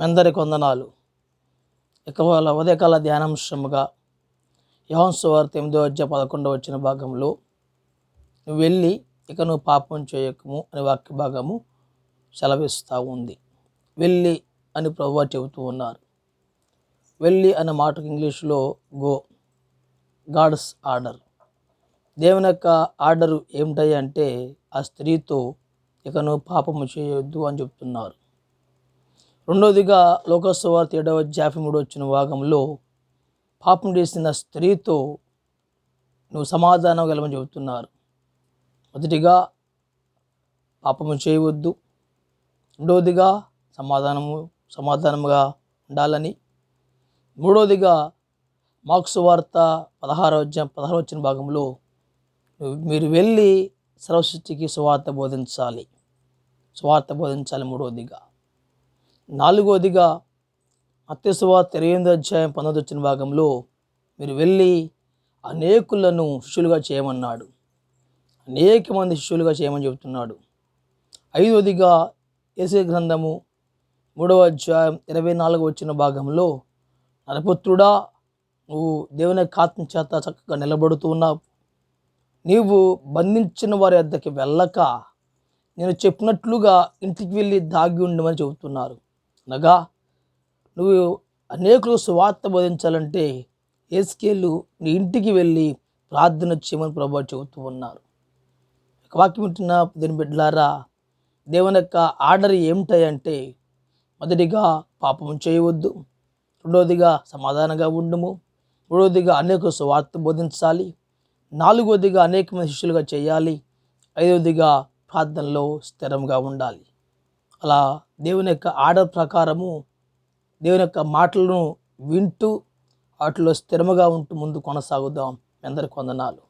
మెందరి కొందనాలు ఇక వాళ్ళ ఉదయకాల ధ్యానాంశముగా యహోన్స్ వార్త ఎనిమిదో అధ్యాయ పదకొండవ వచ్చిన భాగంలో నువ్వు వెళ్ళి ఇక నువ్వు పాపం చేయకము అనే వాక్య భాగము సెలవిస్తూ ఉంది. వెళ్ళి అని ప్రభు చెబుతూ ఉన్నారు. వెళ్ళి అనే మాటకు ఇంగ్లీష్లో గో గాడ్స్ ఆర్డర్. దేవుని యొక్క ఆర్డర్ ఏమిటాయి అంటే ఆ స్త్రీతో ఇక నువ్వు పాపము చేయొద్దు అని చెప్తున్నారు. రెండవదిగా లోకస్వార్త ఏడవ జాఫి మూడు వచ్చిన భాగంలో పాపం చేసిన స్త్రీతో నువ్వు సమాధానం గెలవని చెబుతున్నారు. మొదటిగా పాపము చేయవద్దు. రెండవదిగా సమాధానము సమాధానముగా ఉండాలని. మూడవదిగా మార్క్స్ వార్త పదహారో అధ్యాయం వచ్చిన భాగంలో మీరు వెళ్ళి సర్వసృష్టికి సువార్త బోధించాలి. సువార్త బోధించాలి మూడవదిగా నాలుగవదిగా అత్య సువార్త ఇరవై అధ్యాయం పంతొమ్మిది వచ్చిన భాగంలో మీరు వెళ్ళి అనేకులను శిష్యులుగా చేయమన్నాడు. అనేక మంది శిష్యులుగా చేయమని చెబుతున్నాడు. ఐదవదిగా ఏసే గ్రంథము మూడవ అధ్యాయం ఇరవై నాలుగు వచ్చిన భాగంలో నరపుత్రుడా నువ్వు దేవుని కాత్మ ఆత్మ చేత చక్కగా నిలబడుతూ ఉన్నావు. నీవు బంధించిన వారి వద్దకి వెళ్ళక నేను చెప్పినట్లుగా ఇంటికి వెళ్ళి దాగి ఉండమని చెబుతున్నారు. అనగా నువ్వు అనేకులు సువార్త బోధించాలంటే ఏసుకేళ్ళు నీ ఇంటికి వెళ్ళి ప్రార్థన చేయమని ప్రభావం చెబుతూ ఉన్నారు. ఒక వాక్యం వింటున్న దీని బిడ్డలారా దేవుని యొక్క ఆర్డర్ ఏమిటాయంటే మొదటిగా పాపం చేయవద్దు రెండవదిగా సమాధానంగా ఉండము మూడవదిగా అనేక స్వార్థ బోధించాలి నాలుగవదిగా అనేక మంది శిష్యులుగా చేయాలి ఐదవదిగా ప్రార్థనలో స్థిరంగా ఉండాలి. అలా దేవుని యొక్క ఆర్డర్ ప్రకారము దేవుని యొక్క మాటలను వింటూ వాటిలో స్థిరముగా ఉంటూ ముందు కొనసాగుదాం. అందరి అందరికి వందనాలు.